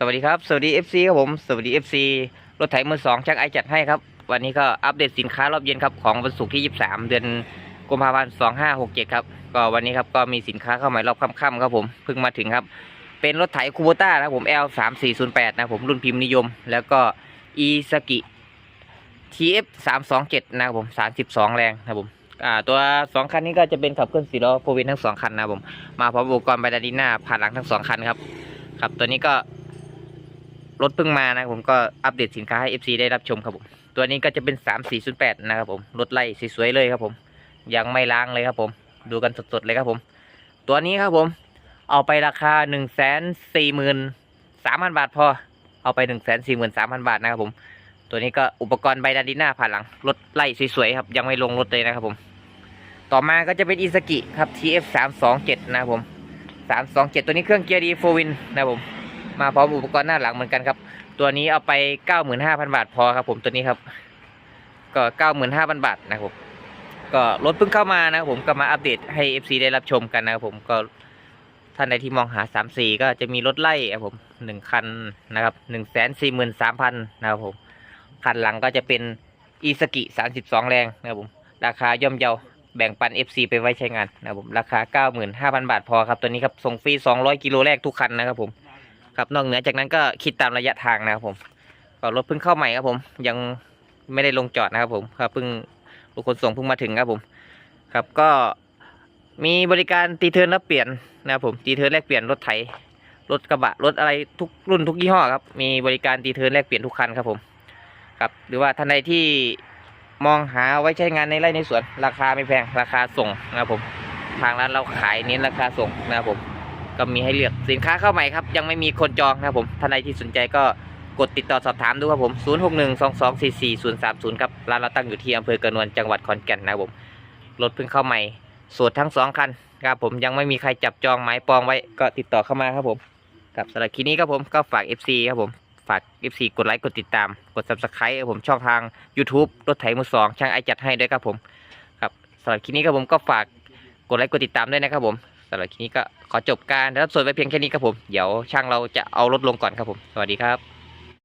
สวัสดีครับ สวัสดี FC ครับผม สวัสดี FC รถไถมือสองชักไอจัดให้ครับ วันนี้ก็อัปเดตสินค้ารอบเย็นครับของวันศุกร์ที่ 23 เดือนกุมภาพันธ์2567 ครับ ก็วันนี้ครับก็มีสินค้าเข้าใหม่รอบค่ำๆครับผม เพิ่งมาถึงครับ เป็นรถไถคูโบต้านะผม L 3 4 0 8นะผมรุ่นพิมพ์นิยม แล้วก็ e s a k i TF 3 2 7นะครับผม 32 แรงนะผมตัวสองคันนี้ก็จะเป็นขับเคลื่อนสี่ล้อโฟวินทั้งสองคันนะผม มาพร้อมอุปกรณ์ไบดาดิน่าผ่านหลังทั้งสองคันครับ ครับตัวนี้ก็ รถเพิ่งมานะผมก็อัปเดตสินค้าให้ FC ได้รับชมครับผม ตัวนี้ก็จะเป็น 3408 นะครับผมรถไล่สวยๆเลยครับผม ยังไม่ล้างเลยครับผม ดูกันสดๆเลยครับผม ตัวนี้ครับผม เอาไปราคา 1 4 3 0 0 0 บาทพอ เอาไป 1 4 3 0 0 0 บาทนะครับผม ตัวนี้ก็อุปกรณ์ไบดาดิน่าผ่านหลังรถไล่สวยๆครับยังไม่ลงรถเลยนะครับผม ต่อมาก็จะเป็นอิซากิครับ TF 327 นะครับผม327 ตัวนี้เครื่องเกียร์ดีโฟวินนะครับผม มาพร้อมอุปกรณ์หน้าหลังเหมือนกันครับ ตัวนี้เอาไป95,000บาทพอครับ ผมตัวนี้ครับ ก็95,000บาทนะครับผมก็รถเพิ่งเข้ามานะครับผมก็มาอัปเดตให้ FC ได้รับชมกันนะครับผมก็ท่านใดที่มองหา34ก็จะมีรถไล่ครับผมหนึ่งคันนะครับ143,000นะครับผมคันหลังก็จะเป็นอีสกิ32แรงนะครับผมราคาย่อมเยาแบ่งปัน FC ไปไว้ใช้งานนะครับผมราคา 95,000 บาทพอครับ ตัวนี้ครับส่งฟรี 200 กิโลแรกทุกคันนะครับผม ครับนอกเหนือจากนั้นก็คิดตามระยะทางนะครับผมก็รถเพิ่งเข้าใหม่ครับผม ยังไม่ได้ลงจอดนะครับผมครับเพิ่งรถขนส่งเพิ่งมาถึงครับผม ครับก็มีบริการตีเทิร์นรับเปลี่ยนนะครับผมตีเทิร์นแลกเปลี่ยนรถไถรถกระบะรถอะไรทุกรุ่นทุกยี่ห้อครับมีบริการตีเทิร์นแลกเปลี่ยนทุกคันครับผมครับหรือว่าท่านใดที่มองหาไว้ใช้งานในไร่ในสวน ราคาไม่แพงราคาส่งนะครับผม ทางร้านเราขายเน้นราคาส่งนะครับผม ก็มีให้เลือกสินค้าเข้าใหม่ครับ ยังไม่มีคนจองนะครับผมท่านใดที่สนใจก็กดติดต่อสอบถามดูครับผม 0 6 1 2 2 4 4 0 3 0 ครับ ร้านเราตั้งอยู่ที่อำเภอกระนวนจังหวัดขอนแก่นนะครับผม รถเพิ่งเข้าใหม่สดทั้งสองคันครับผม ยังไม่มีใครจับจองหมายปองไว้ ก็ติดต่อเข้ามาครับผมครับสำหรับคลิปนี้ครับผม ก็ฝาก FC ครับผม ฝาก FC กดไลค์ กดติดตาม กด Subscribe ครับผมช่องทาง YouTube รถไถมือสองช่างไอจัดให้ด้วยครับผม ครับสำหรับคลิปนี้ครับผมก็ฝากกดไลค์ กดติดตามด้วยนะครับผม สำหรับคลิปนี้ก็ขอจบการรับส่วนไว้เพียงแค่นี้ครับผม เดี๋ยวช่างเราจะเอารถลงก่อนครับผม สวัสดีครับ